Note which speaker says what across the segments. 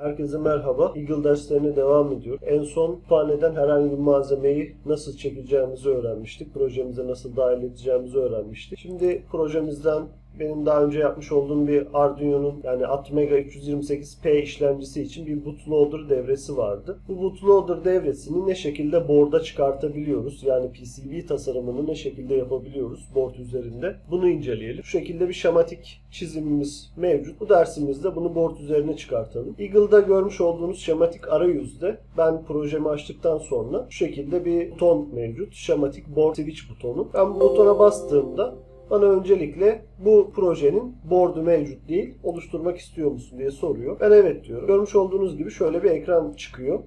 Speaker 1: Herkese merhaba. Eagle derslerine devam ediyor. En son kütüphaneden herhangi bir malzemeyi nasıl çekeceğimizi öğrenmiştik. Projemize nasıl dahil edeceğimizi öğrenmiştik. Şimdi projemizden benim daha önce yapmış olduğum bir Arduino'nun yani Atmega 328P işlemcisi için bir bootloader devresi vardı. Bu bootloader devresini ne şekilde board'a çıkartabiliyoruz? Yani PCB tasarımını ne şekilde yapabiliyoruz board üzerinde? Bunu inceleyelim. Şu şekilde bir şematik çizimimiz mevcut. Bu dersimizde bunu board üzerine çıkartalım. Eagle'da görmüş olduğunuz şematik arayüzde ben projemi açtıktan sonra şu şekilde bir buton mevcut. Şematik board switch butonu. Ben bu butona bastığımda bana öncelikle bu projenin board'u mevcut değil, oluşturmak istiyor musun diye soruyor. Ben evet diyorum. Görmüş olduğunuz gibi şöyle bir ekran çıkıyor.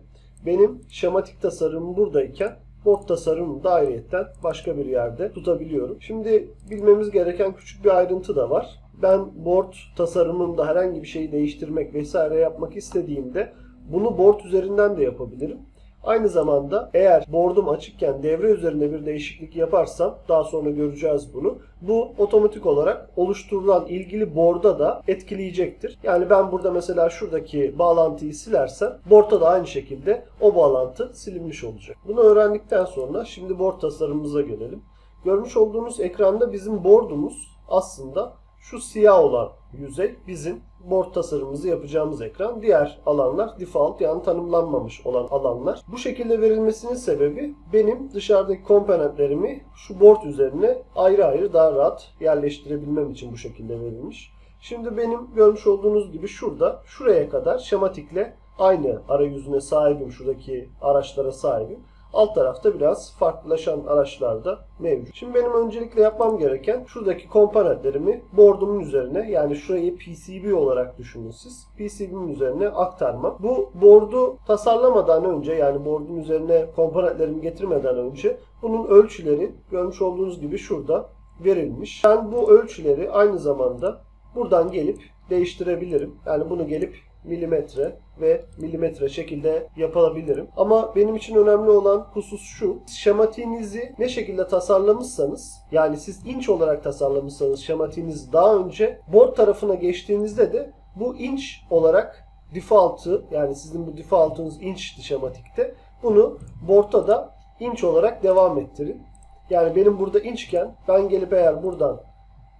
Speaker 1: Benim şematik tasarımım buradayken board tasarımını da ayrıyetten başka bir yerde tutabiliyorum. Şimdi bilmemiz gereken küçük bir ayrıntı da var. Ben board tasarımında herhangi bir şeyi değiştirmek vesaire yapmak istediğimde bunu board üzerinden de yapabilirim. Aynı zamanda eğer board'um açıkken devre üzerinde bir değişiklik yaparsam daha sonra göreceğiz bunu. Bu otomatik olarak oluşturulan ilgili board'a da etkileyecektir. Yani ben burada mesela şuradaki bağlantıyı silersem board'da da aynı şekilde o bağlantı silinmiş olacak. Bunu öğrendikten sonra şimdi board tasarımımıza gelelim. Görmüş olduğunuz ekranda bizim board'umuz aslında şu siyah olan yüzey bizim board tasarımımızı yapacağımız ekran. Diğer alanlar default yani tanımlanmamış olan alanlar. Bu şekilde verilmesinin sebebi benim dışarıdaki komponentlerimi şu board üzerine ayrı ayrı daha rahat yerleştirebilmem için bu şekilde verilmiş. Şimdi benim görmüş olduğunuz gibi şurada şuraya kadar şematikle aynı arayüzüne sahibim. Şuradaki araçlara sahibim. Alt tarafta biraz farklılaşan araçlar da mevcut. Şimdi benim öncelikle yapmam gereken şuradaki komponentlerimi board'umun üzerine yani şurayı PCB olarak düşünün siz. PCB'nin üzerine aktarmak. Bu board'u tasarlamadan önce yani board'un üzerine komponentlerimi getirmeden önce bunun ölçüleri görmüş olduğunuz gibi şurada verilmiş. Ben bu ölçüleri aynı zamanda buradan gelip değiştirebilirim. Yani bunu gelip milimetre ve milimetre şekilde yapabilirim. Ama benim için önemli olan husus şu. Şematiğinizi ne şekilde tasarlamışsanız yani siz inç olarak tasarlamışsanız şematiğinizi daha önce board tarafına geçtiğinizde de bu inç olarak default'ı yani sizin bu default'unuz inçti şematikte bunu board'ta da inç olarak devam ettirin. Yani benim burada inçken ben gelip eğer buradan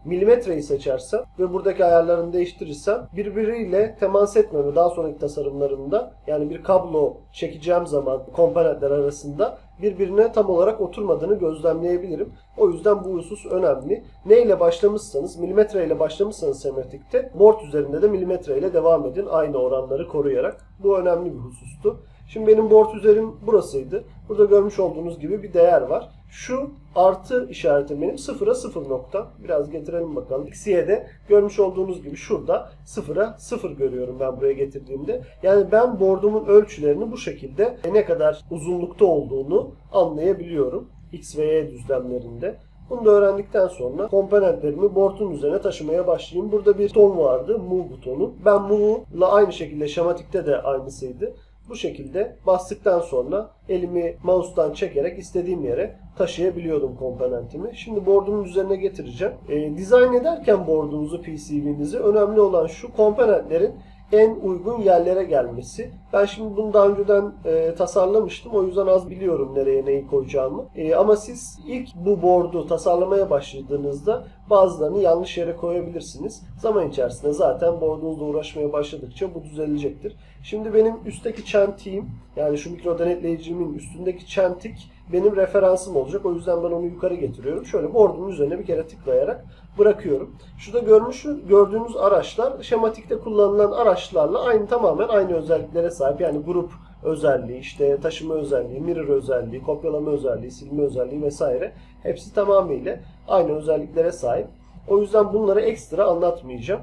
Speaker 1: milimetreyi seçersem ve buradaki ayarlarını değiştirirsem birbiriyle temas etmeme daha sonraki tasarımlarımda yani bir kablo çekeceğim zaman komponentler arasında birbirine tam olarak oturmadığını gözlemleyebilirim. O yüzden bu husus önemli. Ne ile başlamışsanız, milimetre ile başlamışsanız sematikte board üzerinde de milimetre ile devam edin aynı oranları koruyarak. Bu önemli bir husustu. Şimdi benim board üzerim burasıydı. Burada görmüş olduğunuz gibi bir değer var. Şu artı işaretim benim sıfıra sıfır nokta. Biraz getirelim bakalım. X'ye de görmüş olduğunuz gibi şurada sıfıra sıfır görüyorum ben buraya getirdiğimde. Yani ben board'umun ölçülerini bu şekilde ne kadar uzunlukta olduğunu anlayabiliyorum. X ve Y düzlemlerinde. Bunu da öğrendikten sonra komponentlerimi board'un üzerine taşımaya başlayayım. Burada bir buton vardı. Move butonu. Ben Move'la aynı şekilde şematikte de aynısıydı. Bu şekilde bastıktan sonra elimi mouse'dan çekerek istediğim yere taşıyabiliyordum komponentimi. Şimdi board'umun üzerine getireceğim. E, dizayn ederken board'unuzu, PCB'nizi önemli olan şu komponentlerin en uygun yerlere gelmesi. Ben şimdi bunu daha önceden e, tasarlamıştım. O yüzden az biliyorum nereye neyi koyacağımı. E, ama siz ilk bu board'u tasarlamaya başladığınızda bazılarını yanlış yere koyabilirsiniz. Zaman içerisinde zaten board'unuzla uğraşmaya başladıkça bu düzelecektir. Şimdi benim üstteki çentiğim yani şu mikro denetleyicimin üstündeki çentik benim referansım olacak. O yüzden ben onu yukarı getiriyorum. Şöyle board'un üzerine bir kere tıklayarak bırakıyorum. Şurada görmüş gördüğünüz araçlar şematikte kullanılan araçlarla aynı tamamen aynı özelliklere sahip. Yani grup özelliği, işte taşıma özelliği, mirror özelliği, kopyalama özelliği, silme özelliği vesaire hepsi tamamıyla aynı özelliklere sahip. O yüzden bunları ekstra anlatmayacağım.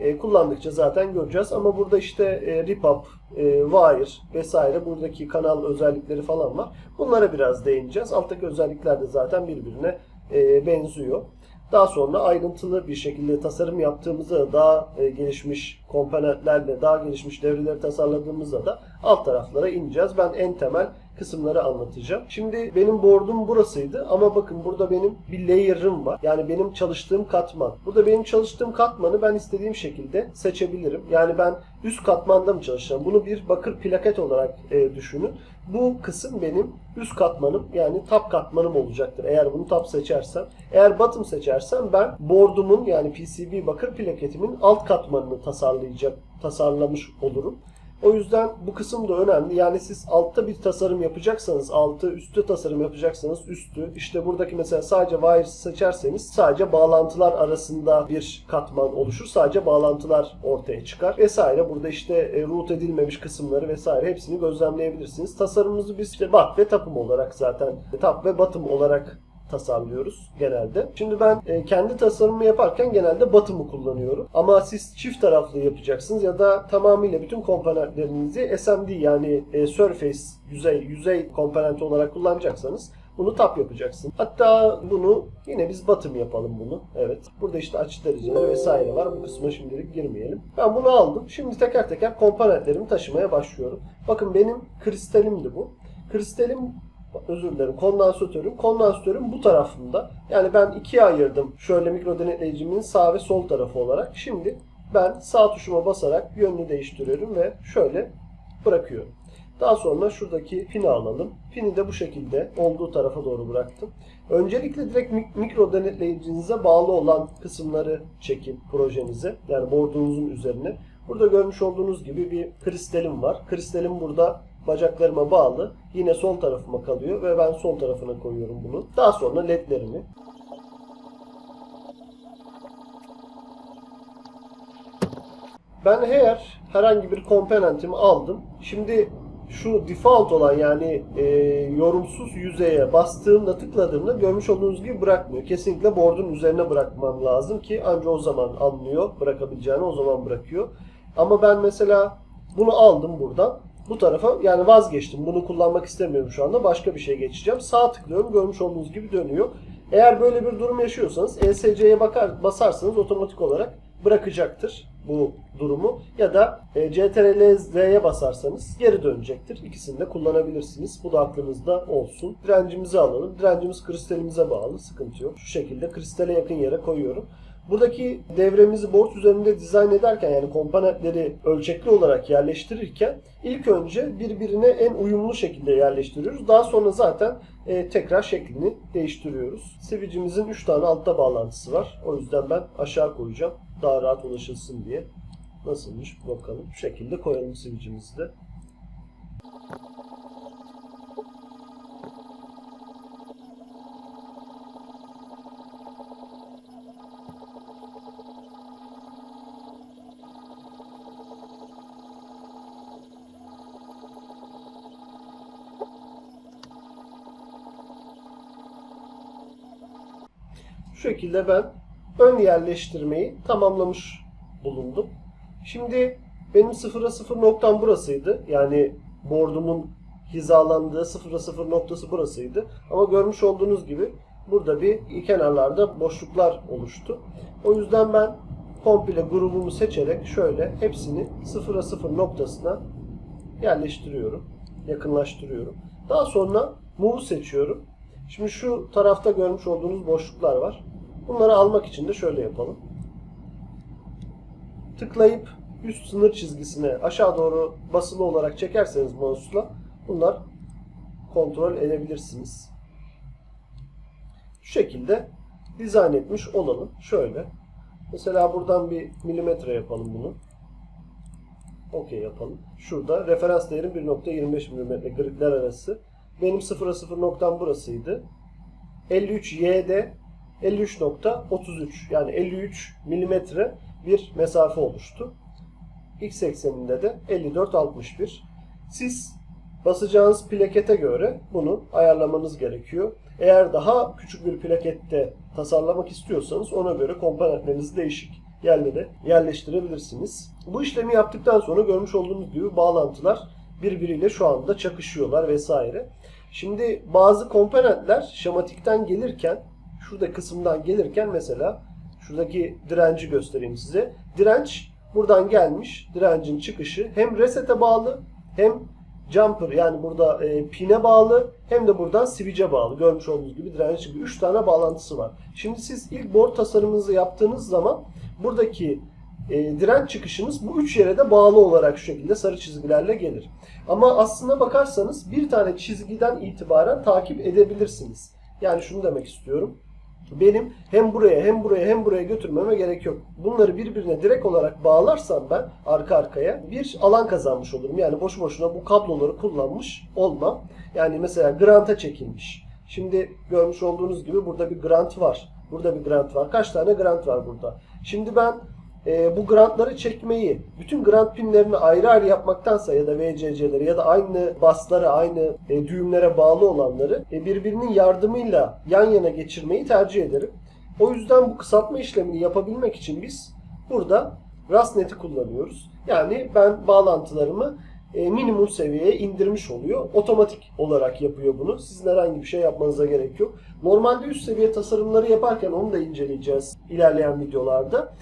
Speaker 1: E, kullandıkça zaten göreceğiz ama burada işte e, RIPUP, e, Wire vesaire buradaki kanal özellikleri falan var. Bunlara biraz değineceğiz. Alttaki özellikler de zaten birbirine e, benziyor. Daha sonra ayrıntılı bir şekilde tasarım yaptığımızda daha e, gelişmiş komponentlerle daha gelişmiş devreleri tasarladığımızda da alt taraflara ineceğiz. Ben en temel kısımları anlatacağım. Şimdi benim board'um burasıydı ama bakın burada benim bir layer'ım var. Yani benim çalıştığım katman. Burada benim çalıştığım katmanı ben istediğim şekilde seçebilirim. Yani ben üst katmanda mı çalışacağım? Bunu bir bakır plaket olarak e, düşünün. Bu kısım benim üst katmanım yani top katmanım olacaktır. Eğer bunu top seçersem. Eğer bottom seçersem ben board'umun yani PCB bakır plaketimin alt katmanını tasarlayacak, tasarlamış olurum. O yüzden bu kısım da önemli. Yani siz altta bir tasarım yapacaksanız, altı üstte tasarım yapacaksanız üstü, işte buradaki mesela sadece wire seçerseniz sadece bağlantılar arasında bir katman oluşur. Sadece bağlantılar ortaya çıkar vesaire. Burada işte e, root edilmemiş kısımları vesaire hepsini gözlemleyebilirsiniz. Tasarımımızı biz işte bat ve tapım olarak zaten top ve bottom olarak tasarlıyoruz genelde. Şimdi ben e, kendi tasarımımı yaparken genelde bottom'u kullanıyorum. Ama siz çift taraflı yapacaksınız ya da tamamıyla bütün komponentlerinizi SMD yani e, surface yüzey yüzey komponenti olarak kullanacaksanız bunu tap yapacaksın. Hatta bunu yine biz bottom yapalım bunu. Evet. Burada işte açı dereceleri vesaire var. Bu kısma şimdilik girmeyelim. Ben bunu aldım. Şimdi teker teker komponentlerimi taşımaya başlıyorum. Bakın benim kristalimdi bu. Kristalim özür dilerim kondansatörüm. Kondansatörüm bu tarafında. Yani ben ikiye ayırdım şöyle mikro denetleyicimin sağ ve sol tarafı olarak. Şimdi ben sağ tuşuma basarak yönünü değiştiriyorum ve şöyle bırakıyorum. Daha sonra şuradaki pini alalım. Pini de bu şekilde olduğu tarafa doğru bıraktım. Öncelikle direkt mik- mikro denetleyicinize bağlı olan kısımları çekin projenize. Yani board'unuzun üzerine. Burada görmüş olduğunuz gibi bir kristalim var. Kristalim burada bacaklarıma bağlı. Yine sol tarafıma kalıyor ve ben sol tarafına koyuyorum bunu. Daha sonra ledlerimi Ben eğer herhangi bir komponentimi aldım. Şimdi şu default olan yani e, yorumsuz yüzeye bastığımda tıkladığımda görmüş olduğunuz gibi bırakmıyor. Kesinlikle board'un üzerine bırakmam lazım ki anca o zaman anlıyor bırakabileceğini o zaman bırakıyor. Ama ben mesela bunu aldım buradan. Bu tarafa yani vazgeçtim. Bunu kullanmak istemiyorum şu anda. Başka bir şey geçeceğim. Sağ tıklıyorum. Görmüş olduğunuz gibi dönüyor. Eğer böyle bir durum yaşıyorsanız ESC'ye bakar, basarsanız otomatik olarak bırakacaktır bu durumu. Ya da e, CTRL Z'ye basarsanız geri dönecektir. İkisini de kullanabilirsiniz. Bu da aklınızda olsun. Direncimizi alalım. Direncimiz kristalimize bağlı. Sıkıntı yok. Şu şekilde kristale yakın yere koyuyorum. Buradaki devremizi board üzerinde dizayn ederken yani komponentleri ölçekli olarak yerleştirirken ilk önce birbirine en uyumlu şekilde yerleştiriyoruz. Daha sonra zaten e, tekrar şeklini değiştiriyoruz. Switch'imizin 3 tane altta bağlantısı var. O yüzden ben aşağı koyacağım. Daha rahat ulaşılsın diye. Nasılmış bakalım. Şu şekilde koyalım switch'imizi de. Şekilde ben ön yerleştirmeyi tamamlamış bulundum. Şimdi benim sıfıra sıfır noktam burasıydı. Yani board'umun hizalandığı sıfıra sıfır noktası burasıydı. Ama görmüş olduğunuz gibi burada bir kenarlarda boşluklar oluştu. O yüzden ben komple grubumu seçerek şöyle hepsini sıfıra sıfır noktasına yerleştiriyorum. Yakınlaştırıyorum. Daha sonra move seçiyorum. Şimdi şu tarafta görmüş olduğunuz boşluklar var. Bunları almak için de şöyle yapalım. Tıklayıp üst sınır çizgisine aşağı doğru basılı olarak çekerseniz mouse'la bunlar kontrol edebilirsiniz. Şu şekilde dizayn etmiş olalım. Şöyle. Mesela buradan bir milimetre yapalım bunu. Okey yapalım. Şurada referans değerim 1.25 mm gridler arası. Benim 0'a 0 noktam burasıydı. 53 y'de 53.33 yani 53 milimetre bir mesafe oluştu. X ekseninde de 54.61. Siz basacağınız plakete göre bunu ayarlamanız gerekiyor. Eğer daha küçük bir plakette tasarlamak istiyorsanız ona göre komponentlerinizi değişik yerlere yerleştirebilirsiniz. Bu işlemi yaptıktan sonra görmüş olduğunuz gibi bağlantılar birbiriyle şu anda çakışıyorlar vesaire. Şimdi bazı komponentler şematikten gelirken şurada kısımdan gelirken mesela şuradaki direnci göstereyim size. Direnç buradan gelmiş. Direncin çıkışı hem resete bağlı hem jumper yani burada e, pine bağlı hem de buradan switch'e bağlı. Görmüş olduğunuz gibi direnç gibi 3 tane bağlantısı var. Şimdi siz ilk board tasarımınızı yaptığınız zaman buradaki e, direnç çıkışımız bu üç yere de bağlı olarak şu şekilde sarı çizgilerle gelir. Ama aslına bakarsanız bir tane çizgiden itibaren takip edebilirsiniz. Yani şunu demek istiyorum. Benim hem buraya hem buraya hem buraya götürmeme gerek yok. Bunları birbirine direkt olarak bağlarsam ben arka arkaya bir alan kazanmış olurum. Yani boşu boşuna bu kabloları kullanmış olmam. Yani mesela granta çekilmiş. Şimdi görmüş olduğunuz gibi burada bir grant var. Burada bir grant var. Kaç tane grant var burada? Şimdi ben e, bu grantları çekmeyi, bütün grant pinlerini ayrı ayrı yapmaktansa ya da VCC'leri ya da aynı baslara, aynı e, düğümlere bağlı olanları e, birbirinin yardımıyla yan yana geçirmeyi tercih ederim. O yüzden bu kısaltma işlemini yapabilmek için biz burada RASNet'i kullanıyoruz. Yani ben bağlantılarımı e, minimum seviyeye indirmiş oluyor. Otomatik olarak yapıyor bunu. Sizin herhangi bir şey yapmanıza gerek yok. Normalde üst seviye tasarımları yaparken onu da inceleyeceğiz ilerleyen videolarda.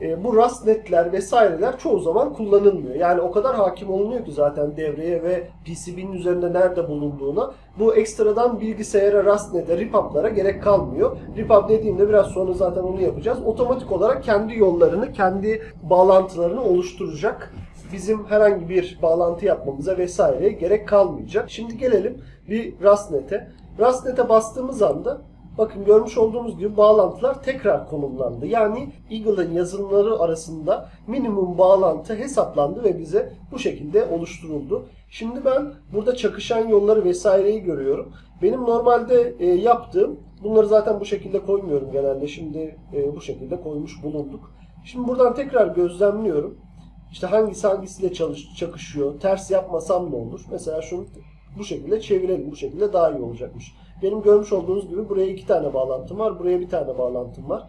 Speaker 1: E, bu RASNet'ler vesaireler çoğu zaman kullanılmıyor. Yani o kadar hakim olunuyor ki zaten devreye ve PCB'nin üzerinde nerede bulunduğuna. Bu ekstradan bilgisayara, RASNet'e, RIPAP'lara gerek kalmıyor. RIPAP dediğimde biraz sonra zaten onu yapacağız. Otomatik olarak kendi yollarını, kendi bağlantılarını oluşturacak. Bizim herhangi bir bağlantı yapmamıza vesaireye gerek kalmayacak. Şimdi gelelim bir RASNet'e. RASNet'e bastığımız anda Bakın görmüş olduğunuz gibi bağlantılar tekrar konumlandı. Yani Eagle'ın yazılımları arasında minimum bağlantı hesaplandı ve bize bu şekilde oluşturuldu. Şimdi ben burada çakışan yolları vesaireyi görüyorum. Benim normalde e, yaptığım, bunları zaten bu şekilde koymuyorum genelde. Şimdi e, bu şekilde koymuş bulunduk. Şimdi buradan tekrar gözlemliyorum. İşte hangisi hangisiyle çalış, çakışıyor, ters yapmasam ne olur? Mesela şunu bu şekilde çevirelim. Bu şekilde daha iyi olacakmış. Benim görmüş olduğunuz gibi buraya iki tane bağlantım var. Buraya bir tane bağlantım var.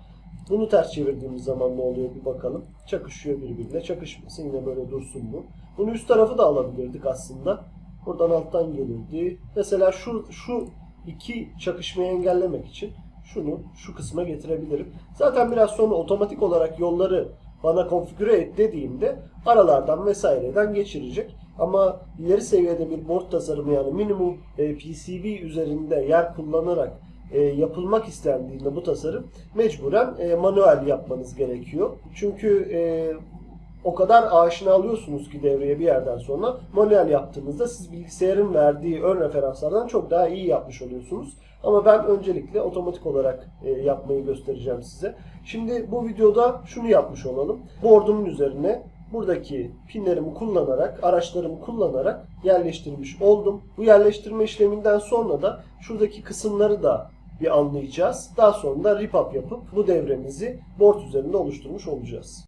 Speaker 1: Bunu ters çevirdiğimiz zaman ne oluyor bir bakalım. Çakışıyor birbiriyle. Çakışmasın yine böyle dursun bu. Bunu üst tarafı da alabilirdik aslında. Buradan alttan gelirdi. Mesela şu, şu iki çakışmayı engellemek için şunu şu kısma getirebilirim. Zaten biraz sonra otomatik olarak yolları bana konfigüre et dediğimde aralardan vesaireden geçirecek. Ama ileri seviyede bir board tasarımı yani minimum e, PCB üzerinde yer kullanarak e, yapılmak istendiğinde bu tasarım mecburen e, manuel yapmanız gerekiyor. Çünkü e, o kadar aşina alıyorsunuz ki devreye bir yerden sonra manuel yaptığınızda siz bilgisayarın verdiği ön referanslardan çok daha iyi yapmış oluyorsunuz. Ama ben öncelikle otomatik olarak e, yapmayı göstereceğim size. Şimdi bu videoda şunu yapmış olalım. Board'umun üzerine buradaki pinlerimi kullanarak, araçlarımı kullanarak yerleştirmiş oldum. Bu yerleştirme işleminden sonra da şuradaki kısımları da bir anlayacağız. Daha sonra da rip up yapıp bu devremizi board üzerinde oluşturmuş olacağız.